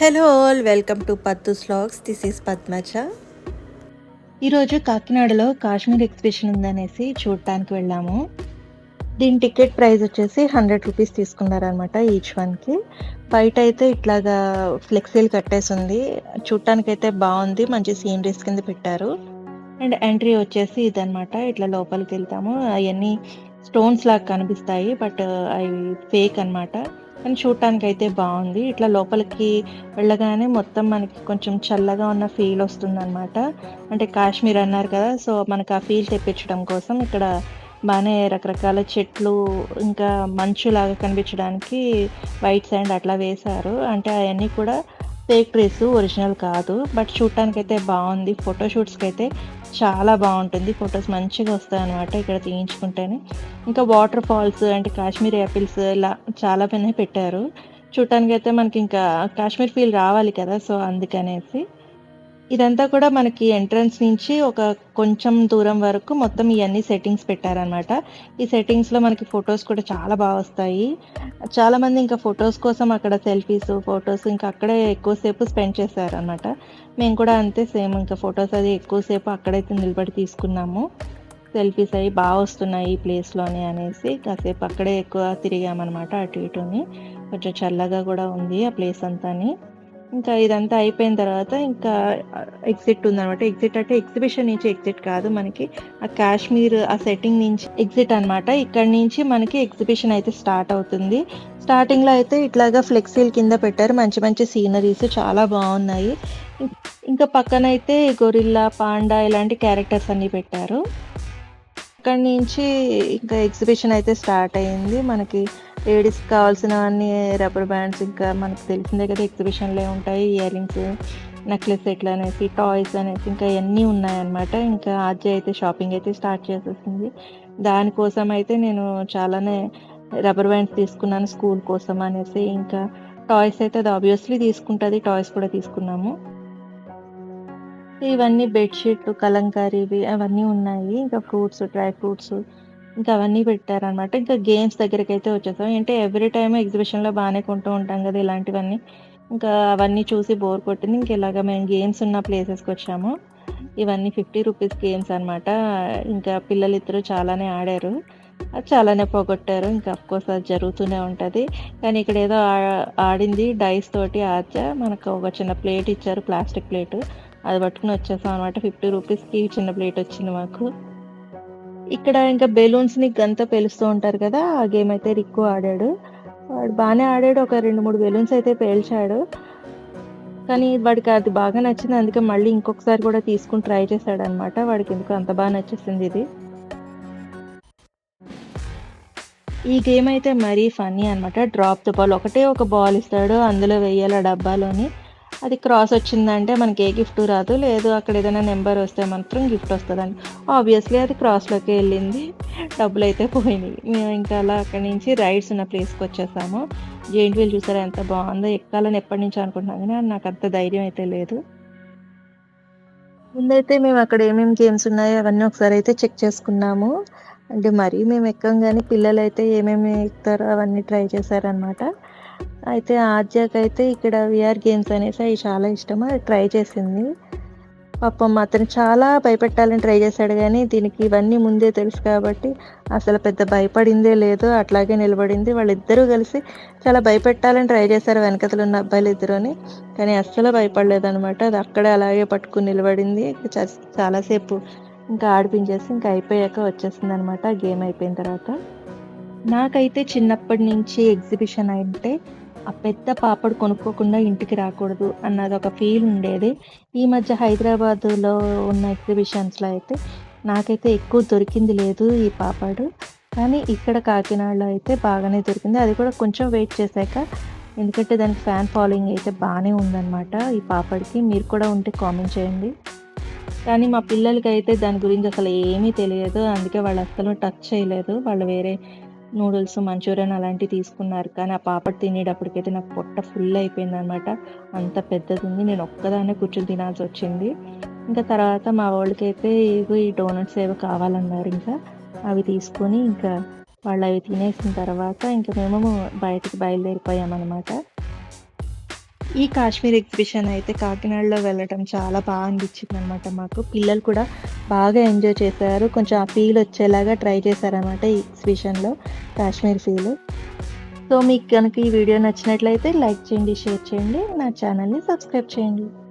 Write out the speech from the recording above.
Hello all welcome to Pattu vlogs this is పద్మచ ఈరోజు కాకినాడలో Kashmir exhibition ఉందనేసి చూడటానికి వెళ్ళాము. దీని టికెట్ ప్రైస్ వచ్చేసి హండ్రెడ్ రూపీస్ తీసుకున్నారనమాట ఈచ్ వన్కి. బయట అయితే ఇట్లాగా ఫ్లెక్సీలు కట్టేసి ఉంది. చూడటానికి అయితే బాగుంది మంచి సీనరీస్ కింద పెట్టారు. అండ్ ఎంట్రీ వచ్చేసి ఇదనమాట ఇట్లా లోపలికి వెళ్తాము. అవన్నీ స్టోన్స్ లాగా కనిపిస్తాయి బట్ uh, అవి ఫేక్ అన్నమాట. కానీ చూడటానికి అయితే బాగుంది. ఇట్లా లోపలికి వెళ్ళగానే మొత్తం మనకి కొంచెం చల్లగా ఉన్న ఫీల్ వస్తుంది అనమాట అంటే కాశ్మీర్ అన్నారు కదా సో మనకు ఆ ఫీల్ తెప్పించడం కోసం ఇక్కడ బాగానే రకరకాల చెట్లు ఇంకా మంచు లాగా కనిపించడానికి వైట్ సాండ్ అట్లా వేశారు. అంటే అవన్నీ కూడా ఫేక్ ట్రీస్ ఒరిజినల్ కాదు. బట్ చూడటానికి అయితే బాగుంది. ఫోటోషూట్స్కి అయితే చాలా బాగుంటుంది. ఫొటోస్ మంచిగా వస్తాయి అనమాట ఇక్కడ తీయించుకుంటేనే. ఇంకా వాటర్ ఫాల్స్ అంటే కాశ్మీర్ యాపిల్స్ ఇలా చాలా పైన పెట్టారు. చూడటానికి అయితే మనకి ఇంకా కాశ్మీర్ ఫీల్ రావాలి కదా సో అందుకనేసి ఇదంతా కూడా మనకి ఎంట్రన్స్ నుంచి ఒక కొంచెం దూరం వరకు మొత్తం ఇవన్నీ సెట్టింగ్స్ పెట్టారనమాట ఈ సెట్టింగ్స్లో మనకి ఫొటోస్ కూడా చాలా బాగా వస్తాయి. చాలామంది ఇంకా ఫొటోస్ కోసం అక్కడ సెల్ఫీస్ ఫొటోస్ ఇంకా అక్కడే ఎక్కువసేపు స్పెండ్ చేశారనమాట మేము కూడా అంతే సేమ్ ఇంకా ఫొటోస్ అది ఎక్కువసేపు అక్కడైతే నిలబడి తీసుకున్నాము. సెల్ఫీస్ అవి బాగా వస్తున్నాయి ఈ ప్లేస్లోనే అనేసి కాసేపు అక్కడే ఎక్కువ తిరిగామన్నమాట అటు ఇటుని. కొంచెం చల్లగా కూడా ఉంది ఆ ప్లేస్ అంతాని. ఇంకా ఇదంతా అయిపోయిన తర్వాత ఇంకా ఎగ్జిట్ ఉందనమాట ఎగ్జిట్ అంటే ఎగ్జిబిషన్ నుంచి ఎగ్జిట్ కాదు మనకి. ఆ కాశ్మీర్ ఆ సెట్టింగ్ నుంచి ఎగ్జిట్ అనమాట ఇక్కడ నుంచి మనకి ఎగ్జిబిషన్ అయితే స్టార్ట్ అవుతుంది. స్టార్టింగ్లో అయితే ఇట్లాగా ఫ్లెక్సీల కింద పెట్టారు. మంచి మంచి సీనరీస్ చాలా బాగున్నాయి. ఇంకా పక్కన అయితే గొరిల్లా పాండా ఇలాంటి క్యారెక్టర్స్ అన్నీ పెట్టారు. అక్కడి నుంచి ఇంకా ఎగ్జిబిషన్ అయితే స్టార్ట్ అయింది. మనకి లేడీస్కి కావాల్సినవన్నీ రబ్బర్ బ్యాండ్స్ ఇంకా మనకు తెలిసిందే కదా ఎగ్జిబిషన్లో ఉంటాయి ఇయర్ రింగ్స్ నెక్లెస్ సెట్లు అనేసి టాయ్స్ అనేసి ఇంకా ఇవన్నీ ఉన్నాయన్నమాట. ఇంకా ఆర్జే అయితే షాపింగ్ అయితే స్టార్ట్ చేసేసింది. దానికోసం అయితే నేను చాలానే రబ్బర్ బ్యాండ్స్ తీసుకున్నాను స్కూల్ కోసం అనేసి. ఇంకా టాయ్స్ అయితే అది ఆబ్వియస్లీ తీసుకుంటుంది టాయ్స్ కూడా తీసుకున్నాము. ఇవన్నీ బెడ్షీట్లు కలంకారీవి అవన్నీ ఉన్నాయి. ఇంకా ఫ్రూట్స్ డ్రై ఫ్రూట్స్ ఇంకా అవన్నీ పెట్టారనమాట ఇంకా గేమ్స్ దగ్గరికి అయితే వచ్చేసాం. అంటే ఎవ్రీ టైమ్ ఎగ్జిబిషన్లో బాగానే కొంటూ ఉంటాం కదా ఇలాంటివన్నీ. ఇంకా అవన్నీ చూసి బోర్ కొట్టింది. ఇంక ఇలాగ మేము గేమ్స్ ఉన్న ప్లేసెస్కి వచ్చాము. ఇవన్నీ ఫిఫ్టీ రూపీస్ గేమ్స్ అనమాట ఇంకా పిల్లలు ఇద్దరు చాలానే ఆడారు. అది చాలానే పోగొట్టారు. ఇంకా అఫ్కోర్స్ అది జరుగుతూనే ఉంటుంది. కానీ ఇక్కడ ఏదో ఆడింది డైస్ తోటి ఆచ మనకు ఒక చిన్న ప్లేట్ ఇచ్చారు ప్లాస్టిక్ ప్లేట్ అది పట్టుకుని వచ్చేసాం అనమాట ఫిఫ్టీ రూపీస్కి చిన్న ప్లేట్ వచ్చింది మాకు. ఇక్కడ ఇంకా బెలూన్స్ని గంత పేలుస్తూ ఉంటారు కదా ఆ గేమ్ అయితే రిక్కు ఆడాడు. వాడు బాగానే ఆడాడు ఒక రెండు మూడు బెలూన్స్ అయితే పేల్చాడు. కానీ వాడికి అది బాగా నచ్చింది అందుకే మళ్ళీ ఇంకొకసారి కూడా తీసుకుని ట్రై చేశాడు అనమాట వాడికి ఎందుకు అంత బాగా నచ్చేసింది ఇది. ఈ గేమ్ అయితే మరీ ఫన్నీ అనమాట. డ్రాప్ ద బాల్ ఒకటే ఒక బాల్ ఇస్తాడు అందులో వెయ్యాలి ఆ డబ్బాలోని. అది క్రాస్ వచ్చిందంటే మనకి ఏ గిఫ్ట్ రాదు. లేదు అక్కడ ఏదైనా నెంబర్ వస్తే మాత్రం గిఫ్ట్ వస్తుందండి. ఆబ్వియస్లీ అది క్రాస్లోకి వెళ్ళింది. డబ్బులు అయితే పోయినాయి. మేము ఇంకా అలా అక్కడి నుంచి రైడ్స్ ఉన్న ప్లేస్కి వచ్చేసాము. జెయింట్ వీల్ చూసారా ఎంత బాగుందో. ఎక్కాలని ఎప్పటి నుంచి అనుకుంటున్నాను కానీ నాకు అంత ధైర్యం అయితే లేదు. ముందైతే మేము అక్కడ ఏమేమి గేమ్స్ ఉన్నాయో అవన్నీ ఒకసారి అయితే చెక్ చేసుకున్నాము. అంటే మరీ మేము ఎక్కం కానీ పిల్లలు అయితే ఏమేమి ఎక్కుతారో అవన్నీ ట్రై చేశారనమాట అయితే ఆద్యకైతే ఇక్కడ విఆర్ గేమ్స్ అనేసి అవి చాలా ఇష్టం అది ట్రై చేసింది. పాపం అతను చాలా భయపెట్టాలని ట్రై చేశాడు కానీ దీనికి ఇవన్నీ ముందే తెలుసు కాబట్టి అసలు పెద్ద భయపడిందే లేదు అట్లాగే నిలబడింది. వాళ్ళిద్దరూ కలిసి చాలా భయపెట్టాలని ట్రై చేశారు వెనకతలు ఉన్న అబ్బాయిలు ఇద్దరుని కానీ అస్సలు భయపడలేదనమాట అది అక్కడే అలాగే పట్టుకుని నిలబడింది. చాలాసేపు ఇంకా ఆడిపించేసి ఇంకా అయిపోయాక వచ్చేసింది అనమాట గేమ్ అయిపోయిన తర్వాత. నాకైతే చిన్నప్పటి నుంచి ఎగ్జిబిషన్ అంటే ఆ పెద్ద పాపడు కొనుక్కోకుండా ఇంటికి రాకూడదు అన్నది ఒక ఫీల్ ఉండేది. ఈ మధ్య హైదరాబాదులో ఉన్న ఎగ్జిబిషన్స్లో అయితే నాకైతే ఎక్కువ దొరికింది లేదు ఈ పాపడు. కానీ ఇక్కడ కాకినాడలో అయితే బాగానే దొరికింది. అది కూడా కొంచెం వెయిట్ చేశాక ఎందుకంటే దానికి ఫ్యాన్ ఫాలోయింగ్ అయితే బాగానే ఉందన్నమాట ఈ పాపడికి. మీరు కూడా ఉంటే కామెంట్ చేయండి. కానీ మా పిల్లలకి అయితే దాని గురించి అసలు ఏమీ తెలియదు. అందుకే వాళ్ళు అసలు టచ్ చేయలేదు. వాళ్ళు వేరే నూడిల్స్ మంచూరియన్ అలాంటివి తీసుకున్నారు. కానీ ఆ పాప తినేటప్పటికైతే నాకు పొట్ట ఫుల్ అయిపోయింది అనమాట అంత పెద్దది ఉంది నేను ఒక్కదాన్నే కూర్చొని తినాల్సి వచ్చింది. ఇంకా తర్వాత మా వాళ్ళకి అయితే ఈ డోనట్స్ ఏవో కావాలన్నారు ఇంకా. అవి తీసుకొని ఇంకా వాళ్ళు అవి తినేసిన తర్వాత ఇంకా మేము బయటికి బయలుదేరిపోయామన్నమాట. ఈ కాశ్మీర్ ఎగ్జిబిషన్ అయితే కాకినాడలో వెళ్ళటం చాలా బాగా అనిపించింది అనమాట మాకు. పిల్లలు కూడా బాగా ఎంజాయ్ చేశారు. కొంచెం ఆ ఫీల్ వచ్చేలాగా ట్రై చేశారనమాట ఈ ఎగ్జిబిషన్‌లో కాశ్మీర్ ఫీల్. సో, మీకు కనుక ఈ వీడియో నచ్చినట్లయితే లైక్ చేయండి, షేర్ చేయండి. నా ఛానల్ని సబ్స్క్రైబ్ చేయండి.